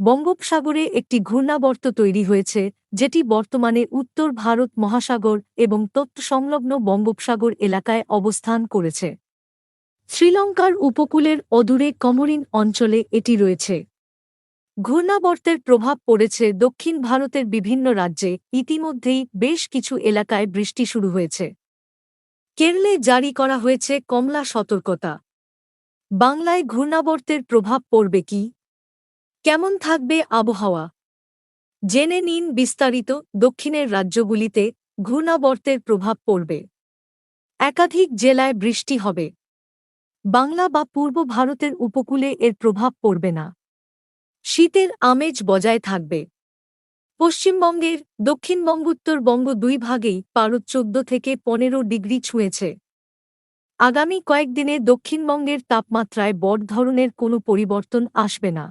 বঙ্গোপসাগরে একটি ঘূর্ণাবর্ত তৈরি হয়েছে, যেটি বর্তমানে উত্তর ভারত মহাসাগর এবং তৎসংলগ্ন বঙ্গোপসাগর এলাকায় অবস্থান করেছে। শ্রীলঙ্কার উপকূলের অদূরে কমরিন অঞ্চলে এটি রয়েছে। ঘূর্ণাবর্তের প্রভাব পড়েছে দক্ষিণ ভারতের বিভিন্ন রাজ্যে, ইতিমধ্যেই বেশ কিছু এলাকায় বৃষ্টি শুরু হয়েছে। কেরলে জারি করা হয়েছে কমলা সতর্কতা। বাংলায় ঘূর্ণাবর্তের প্রভাব পড়বে কি? কেমন থাকবে আবহাওয়া? জেনে নিন বিস্তারিত, দক্ষিণের রাজ্যগুলিতে ঘূর্ণাবর্তের প্রভাব পড়বে। একাধিক জেলায় বৃষ্টি হবে। বাংলা বা পূর্ব ভারতের উপকূলে এর প্রভাব পড়বে না। শীতের আমেজ বজায় থাকবে। পশ্চিমবঙ্গের দক্ষিণবঙ্গোত্তরবঙ্গ দুই ভাগেই পারদ চোদ্দ থেকে পনেরো ডিগ্রি ছুঁয়েছে। আগামী কয়েকদিনে দক্ষিণবঙ্গের তাপমাত্রায় বড় ধরনের কোনো পরিবর্তন আসবে না।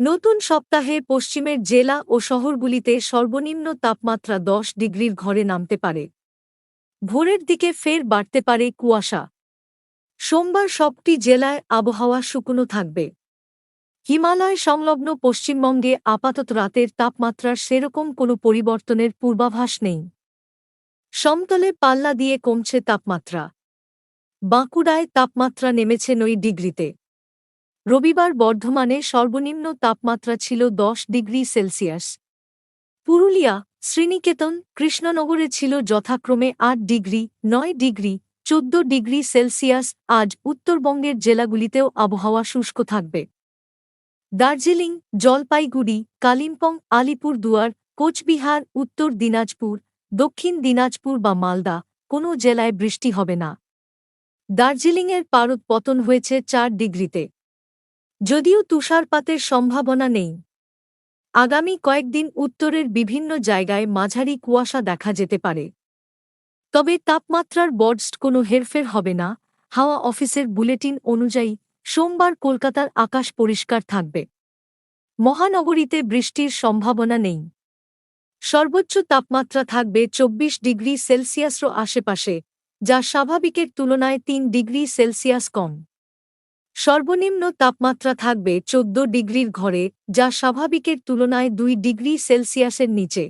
নতুন সপ্তাহে পশ্চিমের জেলা ও শহরগুলিতে সর্বনিম্ন তাপমাত্রা দশ ডিগ্রির ঘরে নামতে পারে। ভোরের দিকে ফের বাড়তে পারে কুয়াশা। সোমবার সবটি জেলায় আবহাওয়া শুকনো থাকবে। হিমালয় সংলগ্ন পশ্চিমবঙ্গে আপাতত রাতের তাপমাত্রার সেরকম কোনো পরিবর্তনের পূর্বাভাস নেই। সমতলে পাল্লা দিয়ে কমছে তাপমাত্রা। বাঁকুড়ায় তাপমাত্রা নেমেছে নয় ডিগ্রিতে। রবিবার বর্ধমানে সর্বনিম্ন তাপমাত্রা ছিল দশ ডিগ্রি সেলসিয়াস। পুরুলিয়া, শ্রীনিকেতন, কৃষ্ণনগরে ছিল যথাক্রমে আট ডিগ্রি, নয় ডিগ্রি, চোদ্দ ডিগ্রি সেলসিয়াস। আজ উত্তরবঙ্গের জেলাগুলিতেও আবহাওয়া শুষ্ক থাকবে। দার্জিলিং, জলপাইগুড়ি, কালিম্পং আলিপুর দুয়ার কোচবিহার, উত্তর দিনাজপুর, দক্ষিণ দিনাজপুর বা মালদা কোনো জেলায় বৃষ্টি হবে না। দার্জিলিংয়ের পারদ পতন হয়েছে চার ডিগ্রিতে। যদিও তুষারপাতের সম্ভাবনা নেই। আগামী কয়েকদিন উত্তরের বিভিন্ন জায়গায় মাঝারি কুয়াশা দেখা যেতে পারে। তবে তাপমাত্রার বর্ডস্ট কোনো হেরফের হবে না, হাওয়া অফিসের বুলেটিন অনুযায়ী সোমবার কলকাতার আকাশ পরিষ্কার থাকবে। মহানগরীতে বৃষ্টির সম্ভাবনা নেই। সর্বোচ্চ তাপমাত্রা থাকবে চব্বিশ ডিগ্রি সেলসিয়াসর আশেপাশে, যা স্বাভাবিকের তুলনায় তিন ডিগ্রি সেলসিয়াস কম। সর্বনিম্ন তাপমাত্রা থাকবে চোদ্দ ডিগ্রির ঘরে যা স্বাভাবিকের তুলনায় দুই ডিগ্রি সেলসিয়াসের নিচে।